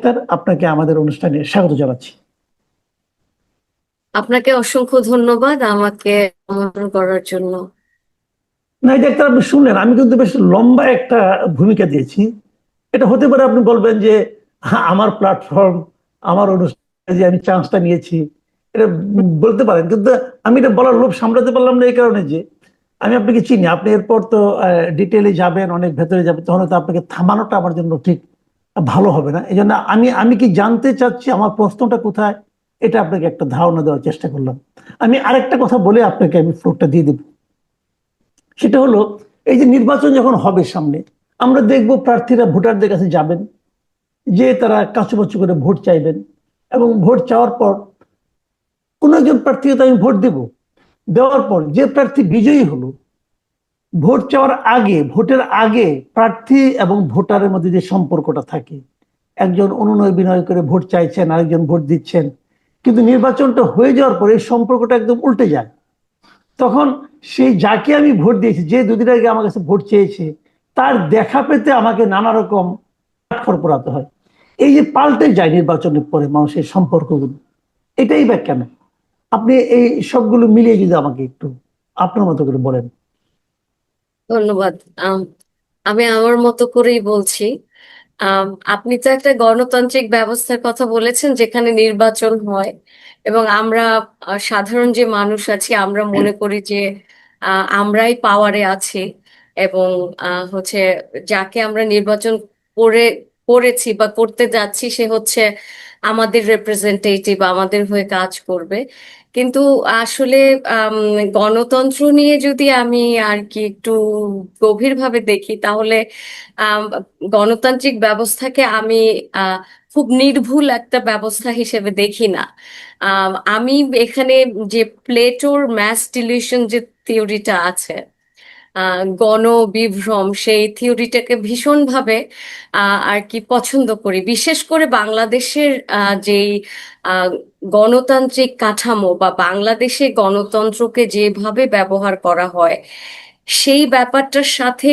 Sir আপনাকে আমাদের অনুষ্ঠানে স্বাগত জানাচ্ছি। আপনাকে অসংখ্য ধন্যবাদ আমাকে আমন্ত্রণ করার জন্য। না যে আপনি শুনলেন আমি কিন্তু বেশ লম্বা একটা ভূমিকা দিয়েছি। এটা হতে পারে আপনি বলবেন যে হ্যাঁ, আমার প্ল্যাটফর্ম আমার অনুষ্ঠানে যে আমি চান্সটা নিয়েছি। এটা বলতে পারেন কিন্তু আমি এটা বলার লোভ সামলাতে পারলাম না এই কারণে যে আমি আপনাকে চিনি আপনি এরপর তো ডিটেলে যাবেন অনেক ভেতরে যাবেন তখন তো আপনাকে থামানোটা আমার জন্য ঠিক ভালো হবে না। এই জন্য আমি আমি কি জানতে চাচ্ছি আমার প্রশ্নটা কোথায়? এটা আপনাকে একটা ধারণা দেওয়ার চেষ্টা করলাম। আমি আরেকটা কথা বলে আপনাকে আমি ফ্লোরটা দিয়ে দেব। সেটা হলো, এই যে নির্বাচন যখন হবে সামনে, আমরা দেখব প্রার্থীরা ভোটারদের কাছে যাবেন, যে তারা কাছুমাচু করে ভোট চাইবেন এবং ভোট চাওয়ার পর কোন একজন প্রার্থীকে তো আমি ভোট দেব। দেওয়ার পর যে প্রার্থী বিজয়ী হলো ভোট চাওয়ার আগে, ভোটের আগে প্রার্থী এবং ভোটারের মধ্যে যে সম্পর্কটা থাকে। একজন অনুনয় বিনয় করে ভোট চাইছেন, আরেকজন ভোট দিচ্ছেন। কিন্তু নির্বাচনটা হয়ে যাওয়ার পরে এই সম্পর্কটা একদম উল্টে যায়। তখন সেই যাকে আমি ভোট দিয়েছি, যে দুদিন আগে আমার কাছে ভোট চেয়েছে, তার দেখা পেতে আমাকে নানা রকম পড়াতে হয়। এই যে পাল্টে যায় নির্বাচনের পরে মানুষের সম্পর্কগুলো, এটাই বা কেন আপনি এই সবগুলো মিলিয়ে যদি আমাকে একটু আপনার মতো করে বলেন। ধন্যবাদ। আম, আমি আমার মতো করেই বলছি। আপনি তো একটা গণতান্ত্রিক ব্যবস্থার কথা বলেছেন যেখানে নির্বাচন হয় এবং আমরা সাধারণ যে মানুষ আছি আমরা মনে করি যে আহ, আমরাই পাওয়ারে আছি এবং আহ, হচ্ছে যাকে আমরা নির্বাচন করে করেছি বা করতে যাচ্ছি সে হচ্ছে আমাদের রিপ্রেজেন্টেটিভ আমাদের হয়ে কাজ করবে। কিন্তু আসলে গণতন্ত্র নিয়ে যদি আমি আর কি একটু গভীরভাবে দেখি তাহলে গণতান্ত্রিক ব্যবস্থাকে আমি খুব নির্ভুল একটা ব্যবস্থা হিসেবে দেখি না। আম, এখানে যে প্লেটোর ম্যাস ডিলিউশন যে থিওরিটা আছে গণবিভ্রম, সেই থিওরিটাকে ভীষণভাবে আর কি পছন্দ করি। বিশেষ করে বাংলাদেশের যেই গণতান্ত্রিক কাঠামো বা বাংলাদেশে গণতন্ত্রকে যেভাবে ব্যবহার করা হয়, সেই ব্যাপারটার সাথে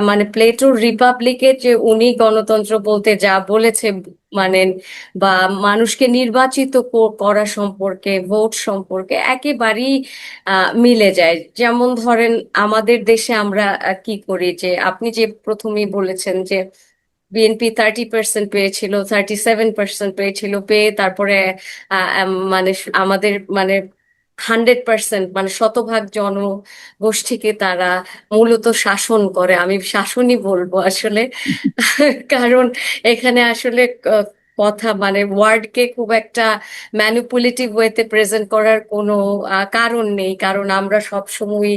মানে প্লেটোর রিপাবলিকে যে উনি গণতন্ত্র বলতে যা বলেছে মানে বা মানুষকে নির্বাচিত করা সম্পর্কে ভোট সম্পর্কে একেবারেই মিলে যায়। যেমন ধরেন আমাদের দেশে আমরা কি করি যে আপনি যে প্রথমেই বলেছেন যে বিএনপি থার্টি পার্সেন্ট পেয়েছিল থার্টি সেভেন পার্সেন্ট পেয়েছিল, পেয়ে তারপরে মানে আমাদের মানে হান্ড্রেড পার্সেন্ট মানে শতভাগ জনগোষ্ঠীকে তারা মূলত শাসন করে। আমি শাসনই বলব আসলে। কারণ এখানে আসলে কথা মানে ওয়ার্ডকে খুব একটা ম্যানিপুলেটিভ ওয়েতে প্রেজেন্ট করার কোনো কারণ নেই। কারণ আমরা সবসময়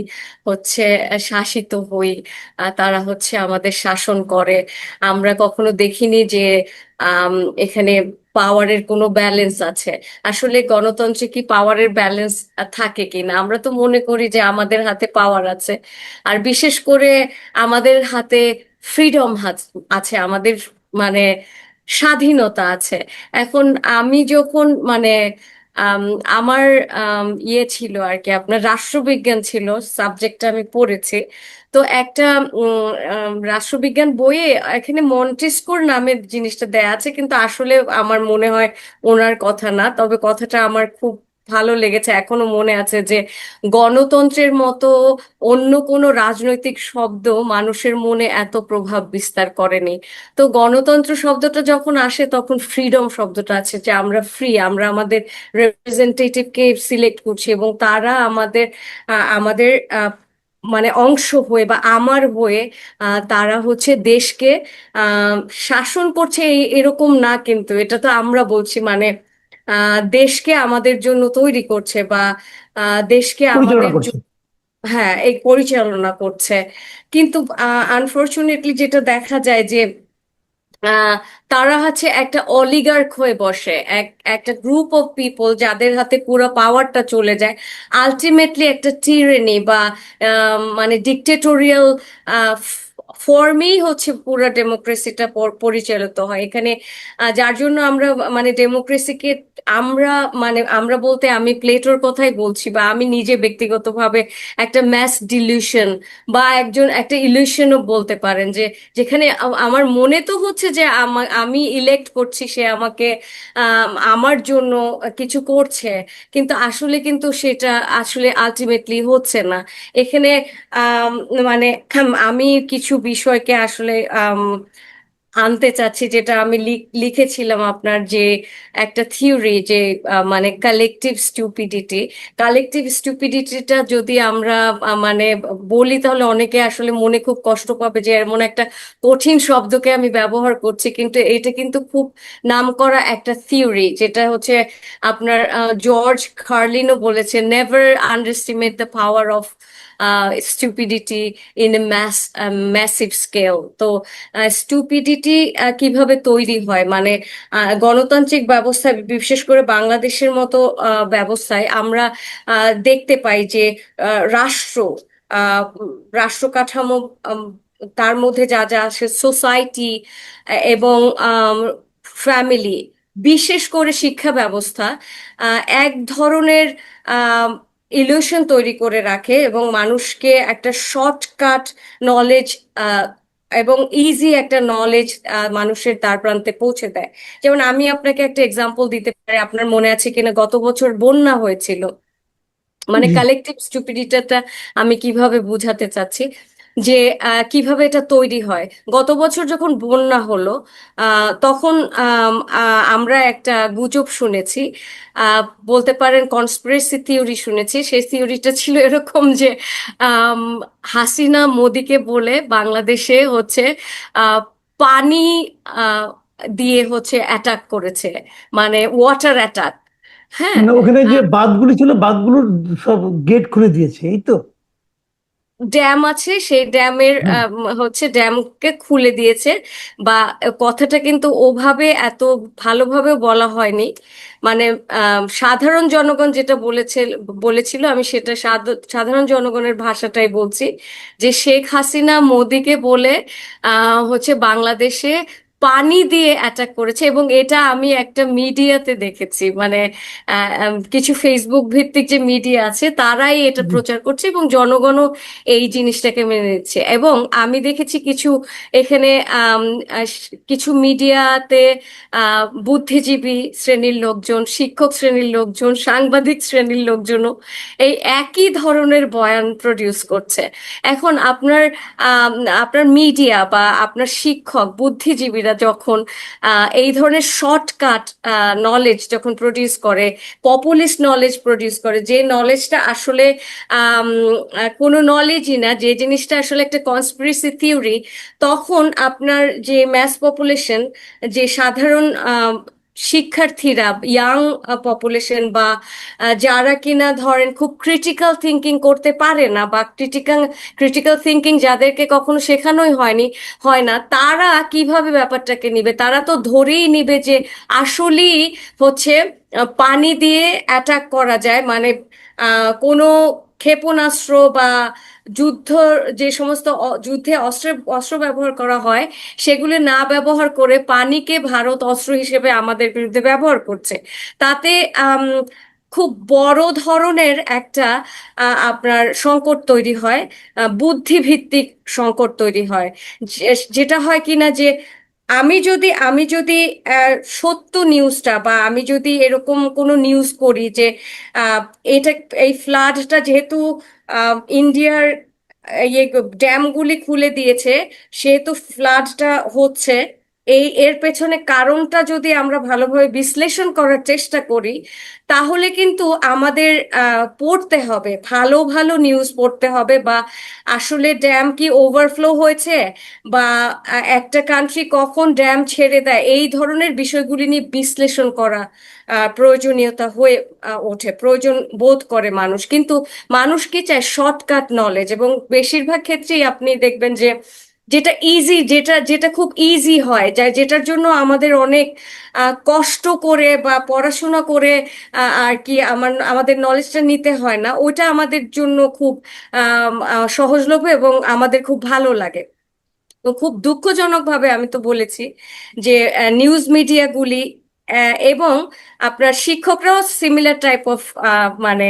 হচ্ছে শাসিত হই তারা হচ্ছে আমাদের শাসন করে। আমরা কখনো দেখিনি যে এখানে পাওয়ারের কোনো ব্যালেন্স আছে। আসলে গণতন্ত্রে কি পাওয়ারের ব্যালেন্স থাকে কিনা? আমরা তো মনে করি যে আমাদের হাতে পাওয়ার আছে। আর বিশেষ করে আমাদের হাতে ফ্রিডম আছে। আমাদের মানে স্বাধীনতা আছে। এখন আমি যখন মানে আম, আমার আম, ইয়ে ছিল আর কি আপনার রাষ্ট্রবিজ্ঞান ছিল সাবজেক্টটা আমি পড়েছি তো একটা রাষ্ট্রবিজ্ঞান বইয়ে এখানে মন্টেস্কোর নামের জিনিসটা দেয়া আছে কিন্তু আসলে আমার মনে হয় ওনার কথা না তবে কথাটা আমার খুব ভালো লেগেছে। এখনও মনে আছে যে গণতন্ত্রের মতো অন্য কোনো রাজনৈতিক শব্দ মানুষের মনে এত প্রভাব বিস্তার করেনি। তো গণতন্ত্র শব্দটা যখন আসে তখন ফ্রিডম শব্দটা আছে যে আমরা ফ্রি আমরা আমাদের রিপ্রেজেন্টেটিভকে সিলেক্ট করছি এবং তারা আমাদের আমাদের মানে অংশ হয়ে বা আমার হয়ে তারা হচ্ছে দেশকে শাসন করছে এরকম না কিন্তু। এটা তো আমরা বলছি মানে দেশকে আমাদের জন্য তৈরি করছে বা দেশকে আমাদের হ্যাঁ এই পরিচালনা করছে। কিন্তু আনফরচুনেটলি যেটা দেখা যায় যে আহ, তারা হচ্ছে একটা অলিগার্ক হয়ে বসে। এক একটা গ্রুপ অফ পিপল যাদের হাতে পুরো পাওয়ারটা চলে যায়। আলটিমেটলি একটা টিরেনি বা মানে ডিকটেটোরিয়াল ফর্মেই হচ্ছে পুরো ডেমোক্রেসিটা পরিচালিত হয়। এখানে যার জন্য আমরা মানে ডেমোক্রেসিকে আমরা মানে আমরা বলতে আমি প্লেটোর কথাই বলছি বা আমি নিজে ব্যক্তিগতভাবে একটা ম্যাস ডিলিউশন বা একজন একটা ইলিউশনও বলতে পারেন যে যেখানে আমার মনে তো হচ্ছে যে আমা- ইলেক্ট করছি সে আমাকে আম, আমার জন্য কিছু করছে কিন্তু আসলে কিন্তু সেটা আসলে আলটিমেটলি হচ্ছে না। এখানে মানে আমি কিছু বিষয়কে আসলে আনতে চাচ্ছি, যেটা আমি লিখ- লিখেছিলাম আপনার যে একটা থিওরি যে মানে কালেকটিভ স্টুপিডিটি কালেকটিভ স্টুপিডিটিটা যদি আমরা মানে বলি, তাহলে অনেকে আসলে মনে খুব কষ্ট পাবে যে, এমন একটা কঠিন শব্দকে আমি ব্যবহার করছি, কিন্তু এটা কিন্তু খুব নামকরা একটা থিওরি, যেটা হচ্ছে আপনার জর্জ খার্লিনও বলেছে never underestimate the power of stupidity in a mass massive scale তো স্টুপিডিটি কীভাবে তৈরি হয়? মানে গণতান্ত্রিক ব্যবস্থায় বিশেষ করে বাংলাদেশের মতো ব্যবস্থায় আমরা দেখতে পাই যে রাষ্ট্র রাষ্ট্র কাঠামো তার মধ্যে যা যা আছে সোসাইটি এবং ফ্যামিলি বিশেষ করে শিক্ষা ব্যবস্থা এক ধরনের ইলিউশন তৈরি করে রাখে এবং মানুষকে একটা শর্টকাট নলেজ এবং ইজি একটা নলেজ মানুষের তার প্রান্তে পৌঁছে দেয়। যেমন আমি আপনাকে একটা এক্সাম্পল দিতে পারি আপনার মনে আছে কিনা? গত বছর বন্যা হয়েছিল। মানে। কালেকটিভ স্টুপিডিটাটা আমি কীভাবে বুঝাতে চাচ্ছি? যে আহ, কীভাবে এটা তৈরি হয়। গত বছর যখন বন্যা হলো আহ, তখন আমরা একটা গুজব শুনেছি। আহ, বলতে পারেন কনস্পিরেসি থিওরি শুনেছি। সেই থিওরিটা ছিল এরকম যে হাসিনা মোদিকে বলে বাংলাদেশে হচ্ছে আহ, পানি আহ, দিয়ে হচ্ছে অ্যাটাক করেছে। মানে ওয়াটার অ্যাটাক হ্যাঁ? মানে ওখানে যে বাঁধগুলি ছিল বাঁধগুলোর সব গেট খুলে দিয়েছে এই তো? ড্যাম আছে সেই ড্যামের। হচ্ছে ড্যামকে খুলে দিয়েছে বা কথাটা কিন্তু ওভাবে এত ভালোভাবে বলা হয়নি মানে সাধারণ জনগণ যেটা বলেছে বলেছিল আমি সেটা সাধ- সাধারণ জনগণের ভাষাটাই বলছি যে শেখ হাসিনা মোদিকে বলে আহ, হচ্ছে বাংলাদেশে পানি দিয়ে অ্যাটাক করেছে এবং এটা আমি একটা মিডিয়াতে দেখেছি। মানে কিছু ফেসবুক ভিত্তিক যে মিডিয়া আছে তারাই এটা প্রচার করছে এবং জনগণও এই জিনিসটাকে মেনে নিচ্ছে। এবং আমি দেখেছি কিছু এখানে কিছু মিডিয়াতে বুদ্ধিজীবী শ্রেণির লোকজন শিক্ষক শ্রেণির লোকজন সাংবাদিক শ্রেণির লোকজনও এই একই ধরনের বয়ান প্রডিউস করছে। এখন আপনার আপনার মিডিয়া বা আপনার শিক্ষক বুদ্ধিজীবীরা যখন এই ধরনের শর্টকাট নলেজ যখন প্রডিউস করে পপুলিস্ট নলেজ প্রডিউস করে, যে নলেজটা আসলে কোনো নলেজই না, যে জিনিসটা আসলে একটা কনস্পিরেসি থিওরি তখন আপনার যে ম্যাস পপুলেশন যে সাধারণ শিক্ষার্থীরা ইয়াং পপুলেশন বা যারা কিনা ধরেন খুব ক্রিটিক্যাল থিঙ্কিং করতে পারে না বা ক্রিটিক্যাল ক্রিটিক্যাল থিঙ্কিং যাদেরকে কখনো শেখানোই হয়নি, হয় না, তারা কীভাবে ব্যাপারটাকে নিবে? তারা তো ধরেই নিবে যে আসলেই হচ্ছে পানি দিয়ে অ্যাটাক করা যায়। মানে কোনো ক্ষেপণাস্ত্র বা যুদ্ধ যে সমস্ত যুদ্ধে অস্ত্র অস্ত্র ব্যবহার করা হয়, সেগুলি না ব্যবহার করে পানিকে ভারত অস্ত্র হিসেবে আমাদের বিরুদ্ধে ব্যবহার করছে। তাতে খুব বড় ধরনের একটা আপনার সংকট তৈরি হয় বুদ্ধিভিত্তিক সংকট তৈরি হয়। যেটা হয় কিনা যে আমি যদি আমি যদি সত্য নিউজটা বা আমি যদি এরকম কোনো নিউজ করি যে এটা, এই ফ্লাডটা যেহেতু ইন্ডিয়ার ইয়ে ড্যামগুলি খুলে দিয়েছে, সেহেতু ফ্লাডটা হচ্ছে এই এর পেছনে কারণটা যদি আমরা ভালোভাবে বিশ্লেষণ করার চেষ্টা করি, তাহলে কিন্তু আমাদের পড়তে হবে। ভালো ভালো নিউজ পড়তে হবে বা আসলে ড্যাম কি ওভারফ্লো হয়েছে বা একটা কান্ট্রি কখন ড্যাম ছেড়ে দেয়, এই ধরনের বিষয়গুলি নিয়ে বিশ্লেষণ করা প্রয়োজনীয়তা হয়ে ওঠে, প্রয়োজন বোধ করে মানুষ। কিন্তু মানুষ কি চায়? শর্টকাট নলেজ এবং বেশিরভাগ ক্ষেত্রেই আপনি দেখবেন যে যেটা ইজি যেটা যেটা খুব ইজি হয়, যা, যেটার জন্য আমাদের অনেক কষ্ট করে বা পড়াশোনা করে আর কি আমার, আমাদের নলেজটা নিতে হয় না ওটা আমাদের জন্য খুব সহজলভ্য এবং আমাদের খুব ভালো লাগে। তো খুব দুঃখজনকভাবে আমি তো বলেছি যে নিউজ মিডিয়াগুলি এবং আপনার শিক্ষকরাও সিমিলার টাইপ অফ মানে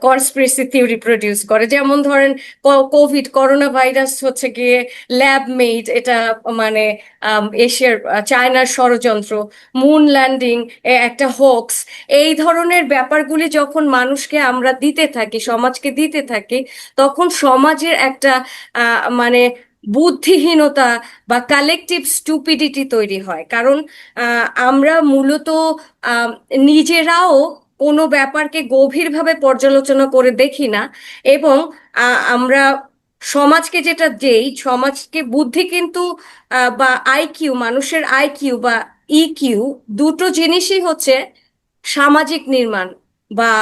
কনস্পিরেসি থিওরি প্রডিউস করে। যেমন ধরেন কোভিড করোনা ভাইরাস হচ্ছে গিয়ে ল্যাব মেড এটা মানে এশিয়ার চায়নার ষড়যন্ত্র মুন ল্যান্ডিং একটা হোক্স এই ধরনের ব্যাপারগুলি যখন মানুষকে আমরা দিতে থাকি, সমাজকে দিতে থাকি, তখন সমাজের একটা মানে বুদ্ধিহীনতা বা কালেকটিভ স্টুপিডিটি তৈরি হয়। কারণ আমরা মূলত নিজেরাও কোনো ব্যাপারকে গভীরভাবে পর্যালোচনা করে দেখি না এবং আমরা সমাজকে যেটা দেই, সমাজকে বুদ্ধি কিন্তু বা আইকিউ মানুষের আইকিউ বা ইকিউ দুটো জিনিসই হচ্ছে সামাজিক নির্মাণ বা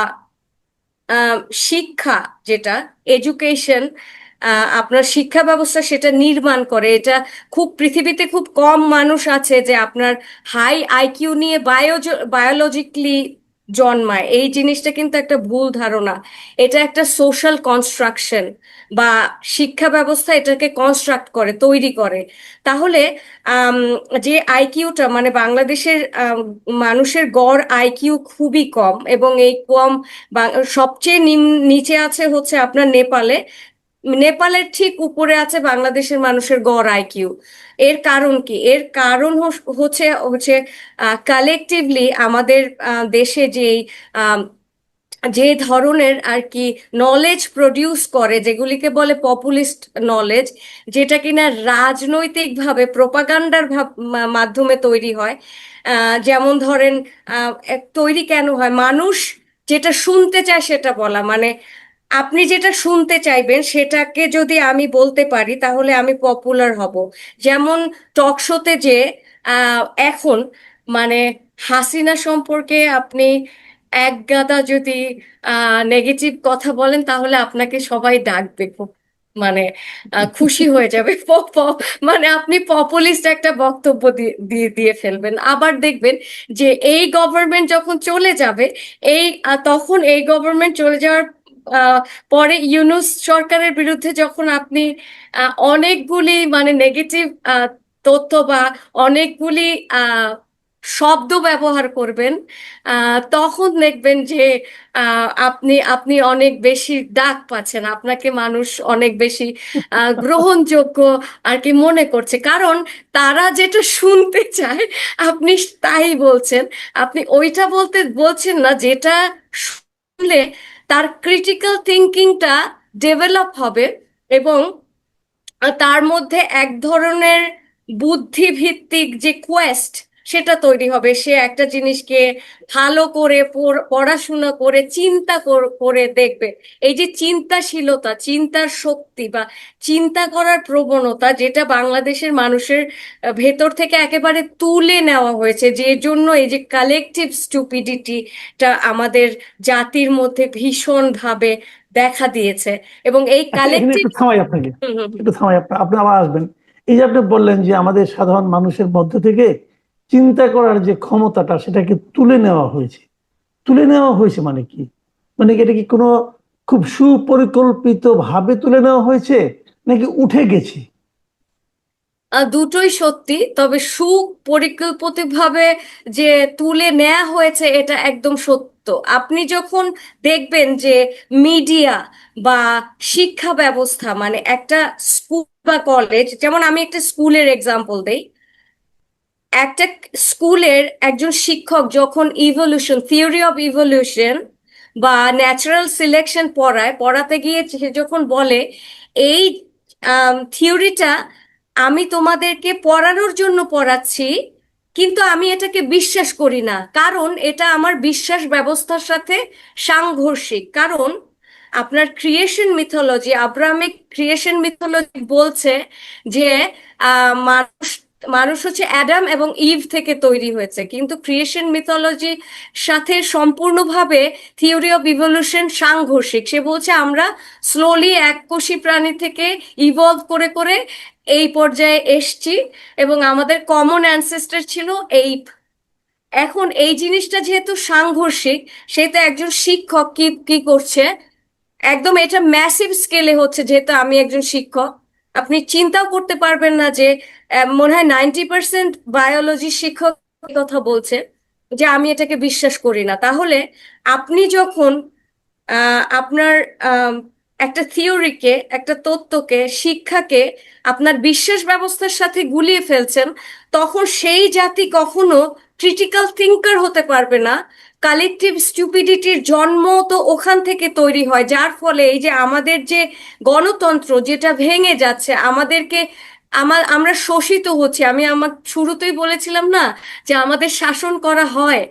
শিক্ষা যেটা এডুকেশন আপনার শিক্ষা ব্যবস্থা সেটা নির্মাণ করে। এটা খুব, পৃথিবীতে খুব কম মানুষ আছে যে আপনার হাই আইকিউ নিয়ে বায়ো বায়োলজিক্যালি জন্মায়। এই জিনিসটা কিন্তু একটা ভুল ধারণা। এটা একটা সোশ্যাল কনস্ট্রাকশন বা শিক্ষা ব্যবস্থা এটাকে কনস্ট্রাক্ট করে, তৈরি করে। তাহলে যে আইকিউটা মানে বাংলাদেশের মানুষের গড় আইকিউ খুবই কম এবং এই কম সবচেয়ে নিচে আছে হচ্ছে আপনার নেপালে। নেপালের ঠিক উপরে আছে বাংলাদেশের মানুষের গড় আইকিউ এর কারণ কি? এর কারণ হচ্ছে হচ্ছে কালেকটিভলি আমাদের দেশে যেই যে ধরনের আর কি নলেজ প্রডিউস করে, যেগুলিকে বলে পপুলিস্ট নলেজ যেটা কিনা রাজনৈতিকভাবে প্রোপাগান্ডার মাধ্যমে তৈরি হয় যেমন ধরেন তৈরি কেন হয়? মানুষ যেটা শুনতে চায় সেটা বলা। মানে আপনি যেটা শুনতে চাইবেন সেটাকে যদি আমি বলতে পারি, তাহলে আমি পপুলার হব। যেমন টক শোতে যে এখন মানে হাসিনা সম্পর্কে আপনি এক গাদা যদি নেগেটিভ কথা বলেন, তাহলে আপনাকে সবাই ডাকবে মানে খুশি হয়ে যাবে। মানে আপনি পপুলিস্ট একটা বক্তব্য দিয়ে দিয়ে ফেলবেন। আবার দেখবেন যে এই গভর্নমেন্ট যখন চলে যাবে, এই তখন এই গভর্নমেন্ট চলে যাওয়ার পরে ইউনুস সরকারের বিরুদ্ধে যখন আপনি অনেকগুলি মানে নেগেটিভ তথ্য বা অনেকগুলি শব্দ ব্যবহার করবেন তখন দেখবেন যে আপনি আপনি অনেক বেশি ডাক পাচ্ছেন। আপনাকে মানুষ অনেক বেশি গ্রহণযোগ্য আর কি মনে করছে। কারণ তারা যেটা শুনতে চায়, আপনি তাই বলছেন। আপনি ওইটা বলতে, বলছেন না, যেটা শুনলে তার ক্রিটিক্যাল থিঙ্কিংটা ডেভেলপ হবে এবং তার মধ্যে এক ধরনের বুদ্ধিভিত্তিক যে কোয়েস্ট সেটা তৈরি হবে। সে একটা জিনিসকে ভালো করে পড়াশোনা করে চিন্তা করে দেখবে। এই যে চিন্তাশীলতা চিন্তার শক্তি বা চিন্তা করার প্রবণতা যেটা বাংলাদেশের মানুষের ভেতর থেকে একেবারে তুলে নেওয়া হয়েছে যে জন্য এই যে কালেকটিভ স্টুপিডিটিটা আমাদের জাতির মধ্যে ভীষণভাবে দেখা দিয়েছে। এবং এই কালেকটিভ থামাই আপনাকে। একটু থামাই আপনি আপনি আবার আসবেন। এই যে আপনি বললেন যে আমাদের সাধারণ মানুষের মধ্য থেকে চিন্তা করার যে ক্ষমতাটা, সেটাকে তুলে নেওয়া হয়েছে। তুলে নেওয়া হয়েছে মানে কি? মানে এটা কি কোনো খুব সুপরিকল্পিত ভাবে তুলে নেওয়া হয়েছে, নাকি উঠে গেছে? দুটোই সত্যি, তবে সুপরিকল্পিতভাবে যে তুলে নেওয়া হয়েছে, এটা একদম সত্য। আপনি যখন দেখবেন যে মিডিয়া বা শিক্ষা ব্যবস্থা মানে একটা স্কুল বা কলেজ, যেমন আমি একটা স্কুলের এক্সাম্পল দেই একটা স্কুলের একজন শিক্ষক যখন ইভলিউশন থিওরি অফ ইভলিউশন বা ন্যাচারাল সিলেকশন পড়ায়, পড়াতে গিয়ে সে যখন বলে, এই থিওরিটা আমি তোমাদেরকে পড়ানোর জন্য পড়াচ্ছি, কিন্তু আমি এটাকে বিশ্বাস করি না। কারণ এটা আমার বিশ্বাস ব্যবস্থার সাথে সাংঘর্ষিক। কারণ আপনার creation mythology Abrahamic creation mythology বলছে যে মানুষ মানুষ হচ্ছে অ্যাডাম এবং ইভ থেকে তৈরি হয়েছে। কিন্তু ক্রিয়েশন মিথোলজির সাথে সম্পূর্ণভাবে থিওরি অফ ইভলিউশন সাংঘর্ষিক। সে বলছে, আমরা স্লোলি এককোষী প্রাণী থেকে ইভলভ করে করে এই পর্যায়ে এসছি এবং আমাদের কমন অ্যানসেস্টার ছিল এইপ এখন এই জিনিসটা যেহেতু সাংঘর্ষিক সেহেতু একজন শিক্ষক, কি কি করছে? একদম এটা ম্যাসিভ স্কেলে হচ্ছে, যেহেতু আমি একজন শিক্ষক। আপনি চিন্তাও করতে পারবেন না যে মনে হয় নাইনটি পার্সেন্ট বায়োলজি শিক্ষক কথা বলছে যে আমি এটাকে বিশ্বাস করি না। তাহলে আপনি যখন আপনার একটা থিওরিকে, একটা তত্ত্বকে, শিক্ষাকে আপনার বিশ্বাস ব্যবস্থার সাথে গুলিয়ে ফেলছেন, তখন সেই জাতি কখনো ক্রিটিক্যাল থিঙ্কার হতে পারবে না। কালেকটিভ স্টুপিডিটির জন্ম তো ওখান থেকে তৈরি হয়, যার ফলে এই যে আমাদের যে গণতন্ত্র যেটা ভেঙে যাচ্ছে, আমাদেরকে আমার আমরা শোষিত হচ্ছি। আমি আমার শুরুতেই বলেছিলাম না যে আমাদের শাসন করা হয়।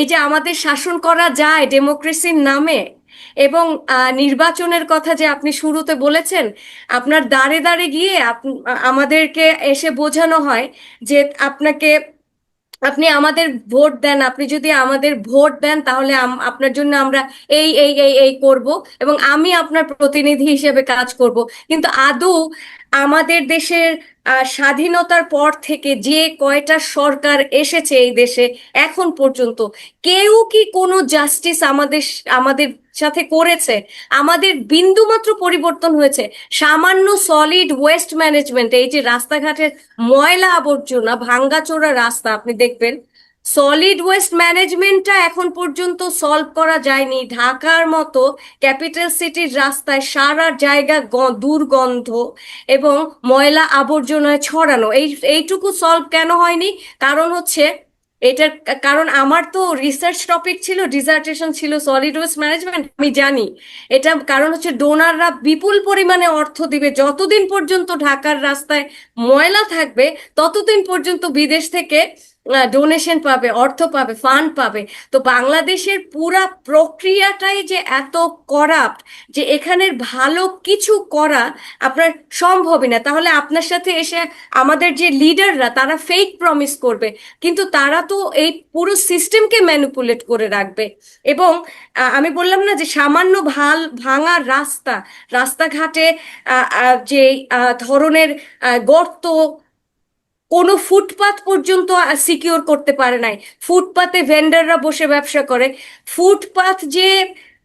এই যে আমাদের শাসন করা যায় ডেমোক্রেসির নামে এবং নির্বাচনের কথা যে আপনি শুরুতে বলেছেন, আপনার দাঁড়ে দাঁড়ে গিয়ে আমাদেরকে এসে বোঝানো হয় যে আপনাকে আপনি আমাদের ভোট দেন, আপনি যদি আমাদের ভোট দেন, তাহলে আপনার জন্য আমরা এই এই এই এই করব এবং আমি আপনার প্রতিনিধি হিসেবে কাজ করব। কিন্তু আদৌ আমাদের দেশের স্বাধীনতার পর থেকে যে কয়টা সরকার এসেছে এই দেশে এখন পর্যন্ত, কেউ কি কোনো জাস্টিস আমাদের আমাদের সাথে করেছে। আমাদের বিন্দুমাত্র পরিবর্তন হয়েছে। সামান্য সলিড ওয়েস্ট ম্যানেজমেন্ট এই যে রাস্তাঘাটের ময়লা আবর্জনা, ভাঙ্গাচোরা রাস্তা, আপনি দেখবেন সলিড ওয়েস্ট ম্যানেজমেন্টটা এখন পর্যন্ত সলভ করা যায়নি। ঢাকার মতো ক্যাপিটাল সিটির রাস্তায় সারা জায়গা দুর্গন্ধ এবং ময়লা আবর্জনায় ছড়ানো। এই, এইটুকু সলভ কেন হয়নি? কারণ হচ্ছে এটার কারণ আমার তো রিসার্চ টপিক ছিল ডিসার্টেশন ছিল সলিড ওয়েস্ট ম্যানেজমেন্ট আমি জানি। এটা কারণ হচ্ছে ডোনাররা বিপুল পরিমাণে অর্থ দিবে। যতদিন পর্যন্ত ঢাকার রাস্তায় ময়লা থাকবে, ততদিন পর্যন্ত বিদেশ থেকে ডোনেশন পাবে, অর্থ পাবে ফান্ড পাবে। তো বাংলাদেশের পুরা প্রক্রিয়াটাই যে এত করাপ্ট যে এখানের ভালো কিছু করা আপনার সম্ভবই না। তাহলে আপনার সাথে এসে আমাদের যে লিডাররা তারা ফেক প্রমিস করবে। কিন্তু তারা তো এই পুরো সিস্টেমকে ম্যানিপুলেট করে রাখবে। এবং আমি বললাম না যে সামান্য ভালো, ভাঙা রাস্তা। রাস্তাঘাটে যে ধরনের গর্ত কোনো ফুটপাত পর্যন্ত সিকিউর করতে পারে নাই। ফুটপাতে ভেন্ডাররা বসে ব্যবসা করে। ফুটপাত যে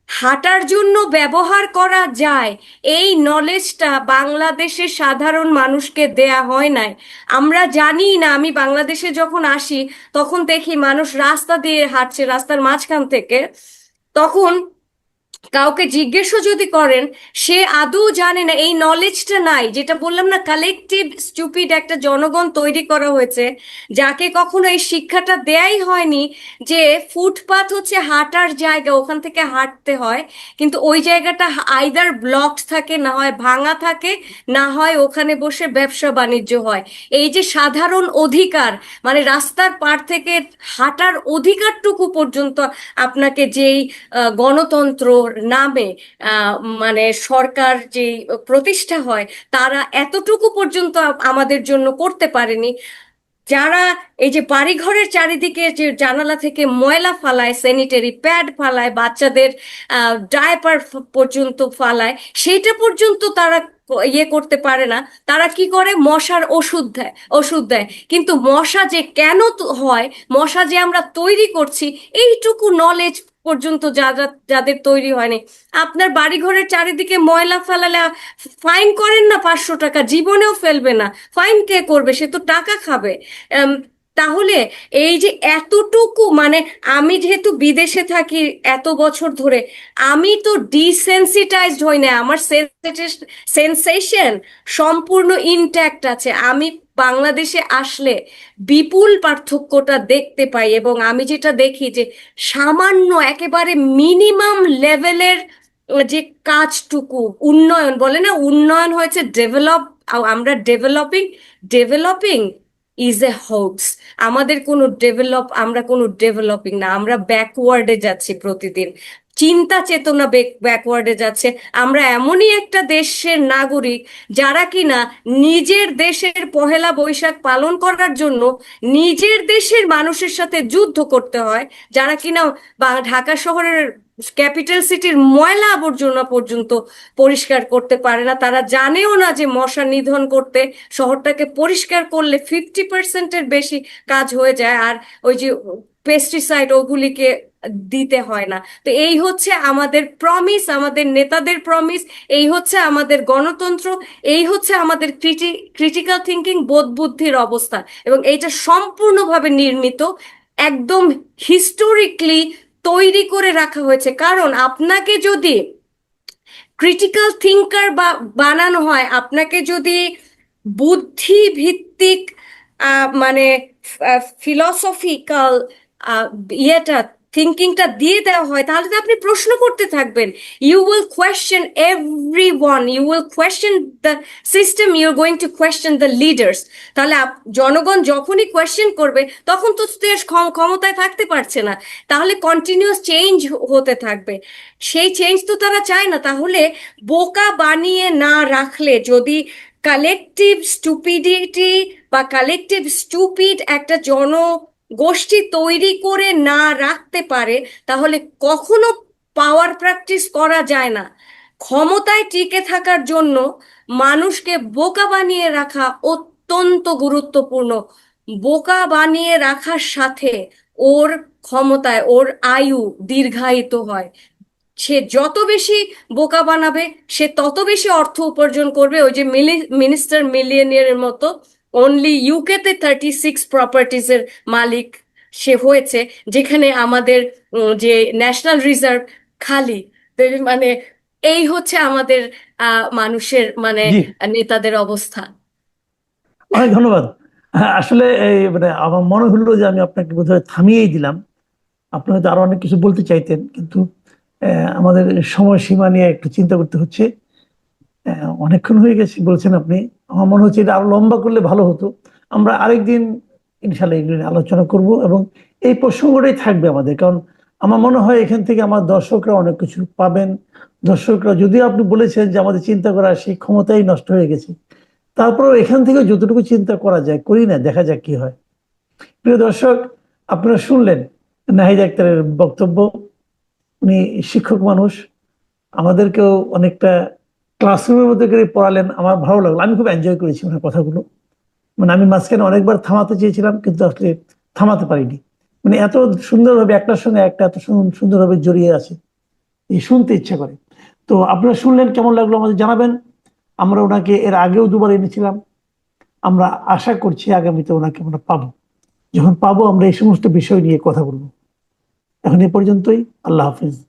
হাঁটার জন্য ব্যবহার করা যায়, এই নলেজটা বাংলাদেশের সাধারণ মানুষকে দেয়া হয় নাই। আমরা জানি না, আমি বাংলাদেশে যখন আসি, তখন দেখি মানুষ রাস্তা দিয়ে হাঁটছে, রাস্তার মাঝখান থেকে। তখন কাউকে জিজ্ঞেসও যদি করেন, সে আদৌ জানে না, এই নলেজটা নাই, যেটা বললাম না কালেকটিভ স্টুপিড একটা জনগণ তৈরি করা হয়েছে, যাকে কখনো এই শিক্ষাটা দেয়াই হয়নি যে ফুটপাথ হচ্ছে হাঁটার জায়গা, ওখান থেকে হাঁটতে হয়, কিন্তু ওই জায়গাটা আইদার ব্লকড থাকে, না হয় ভাঙা থাকে, না হয় ওখানে বসে ব্যবসা বাণিজ্য হয়। এই যে সাধারণ অধিকার মানে রাস্তার পার থেকে হাঁটার অধিকারটুকু পর্যন্ত আপনাকে যেই গণতন্ত্র নামে মানে সরকার যে প্রতিষ্ঠা হয়, তারা এতটুকু পর্যন্ত আমাদের জন্য করতে পারেনি। যারা এই যে বাড়িঘরের চারিদিকে যে জানালা থেকে ময়লা ফালায় স্যানিটারি প্যাড ফালায়, বাচ্চাদের ডায়াপার পর্যন্ত ফালায় সেটা পর্যন্ত তারা ইয়ে করতে পারে না। তারা কি করে? মশার ওষুধ দেয় ওষুধ দেয়। কিন্তু মশা যে কেন হয়, মশা যে আমরা তৈরি করছি, এইটুকু নলেজ পর্যন্ত যারা যাদের তৈরি হয়নি। আপনার বাড়ি ঘরের চারিদিকে ময়লা ফেলালে ফাইন করেন না পাঁচশো টাকা, জীবনেও ফেলবে না। ফাইন কে করবে? সে তো টাকা খাবে। তাহলে এই যে এতটুকু মানে আমি যেহেতু বিদেশে থাকি এত বছর ধরে, আমি তো ডিসেন্সিটাইজড হই না আমার সেন্সেশন সম্পূর্ণ ইনট্যাক্ট আছে। আমি বাংলাদেশে আসলে বিপুল পার্থক্যটা দেখতে পাই এবং আমি যেটা দেখি যে সামান্য একেবারে মিনিমাম লেভেলের যে কাজটুকু, উন্নয়ন, বলে না উন্নয়ন হয়েছে ডেভেলপ আমরা developing developing is a hoax আমাদের কোনো ডেভেলপ আমরা কোনো ডেভেলপিং না, আমরা ব্যাকওয়ার্ডে যাচ্ছি প্রতিদিন। চিন্তা চেতনা ব্যাকওয়ার্ডে যাচ্ছে। আমরা এমনই একটা দেশের নাগরিক যারা কিনা নিজের দেশের পহেলা বৈশাখ পালন করার জন্য নিজের দেশের মানুষের সাথে যুদ্ধ করতে হয়, যারা কিনা ঢাকা শহরের ক্যাপিটাল সিটির ময়লা আবর্জনা পর্যন্ত পরিষ্কার করতে পারে না। তারা জানেও না যে মশা নিধন করতে শহরটাকে পরিষ্কার করলে ফিফটি পার্সেন্টের বেশি কাজ হয়ে যায় আর ওই যে পেস্টিসাইড ওগুলিকে দিতে হয় না। তো এই হচ্ছে আমাদের প্রমিস আমাদের নেতাদের প্রমিস এই হচ্ছে আমাদের গণতন্ত্র, এই হচ্ছে আমাদের ক্রিটি ক্রিটিক্যাল থিঙ্কিং বোধ বুদ্ধির অবস্থা। এবং এইটা সম্পূর্ণভাবে নির্মিত, একদম হিস্টোরিকলি তৈরি করে রাখা হয়েছে। কারণ আপনাকে যদি ক্রিটিক্যাল থিঙ্কার বা বানানো হয়, আপনাকে যদি বুদ্ধি ভিত্তিক মানে ফিলসফিক্যাল ইয়েটা থিঙ্কিংটা দিয়ে দেওয়া হয়, তাহলে তো আপনি প্রশ্ন করতে থাকবেন। You will question everyone you will question the system you going to question the leaders তাহলে জনগণ যখনই কোয়েশ্চেন করবে, তখন তো ক্ষমতায় থাকতে পারছে না। তাহলে কন্টিনিউয়াস চেঞ্জ হতে থাকবে। সেই চেঞ্জ তো তারা চায় না। তাহলে বোকা বানিয়ে না রাখলে যদি কালেকটিভ স্টুপিডিটি বা কালেকটিভ স্টুপিড একটা জনগোষ্ঠী তৈরি করে না রাখতে পারে, তাহলে কখনো পাওয়ার প্র্যাকটিস করা যায় না। ক্ষমতায় টিকে থাকার জন্য মানুষকে বোকা বানিয়ে রাখা অত্যন্ত গুরুত্বপূর্ণ। বোকা বানিয়ে রাখার সাথে ওর ক্ষমতায়, ওর আয়ু দীর্ঘায়িত হয়। সে যত বেশি বোকা বানাবে, সে তত বেশি অর্থ উপার্জন করবে। ওই যে মিনিস্টার মিলিয়নিয়ারের মতো অনলি ইউকেতে থার্টি সিক্স প্রপার্টিজের মালিক সে হয়েছে যেখানে আমাদের যে ন্যাশনাল রিজার্ভ খালি মানে এই হচ্ছে আমাদের মানুষের মানে নেতাদের অবস্থা। অনেক ধন্যবাদ। আসলে এই মানে আমার মনে হলো যে আমি আপনাকে বোধহয় থামিয়েই দিলাম। আপনি হয়তো আরও অনেক কিছু বলতে চাইতেন কিন্তু আমাদের সময়সীমা নিয়ে একটু চিন্তা করতে হচ্ছে। অনেকক্ষণ হয়ে গেছে বলছেন আপনি। আমার মনে হচ্ছে এটা আরও লম্বা করলে ভালো হতো। আমরা আরেকদিন ইনশাল্লাহ এগুলো আলোচনা করব এবং এই প্রসঙ্গটাই থাকবে আমাদের। কারণ আমার মনে হয় এখান থেকে আমার দর্শকরা অনেক কিছু পাবেন। দর্শকরা যদিও আপনি বলেছেন যে আমাদের চিন্তা করার সেই ক্ষমতাই নষ্ট হয়ে গেছে। তারপরেও এখান থেকে যতটুকু চিন্তা করা যায়, করি না, দেখা যাক কি হয়। প্রিয় দর্শক, আপনারা শুনলেন নাহিদ আক্তারের বক্তব্য। উনি শিক্ষক মানুষ। আমাদেরকেও অনেকটা ক্লাসরুমের মধ্যে করে পড়ালেন, আমার ভালো লাগল। আমি খুব এনজয় করেছি ওনার কথাগুলো। মানে আমি মাঝখানে অনেকবার থামাতে চেয়েছিলাম, কিন্তু আসলে থামাতে পারিনি। মানে এত সুন্দরভাবে একটার সঙ্গে একটা, এত সুন- সুন্দরভাবে জড়িয়ে আছে। এই শুনতে ইচ্ছা করে। তো আপনারা শুনলেন, কেমন লাগল আমাদের জানাবেন। আমরা ওনাকে এর আগেও দুবার এনেছিলাম। আমরা আশা করছি আগামীতে ওনাকে আমরা পাবো। যখন পাবো আমরা এই সমস্ত বিষয় নিয়ে কথা বলব। এখন এ পর্যন্তই, আল্লাহ হাফিজ।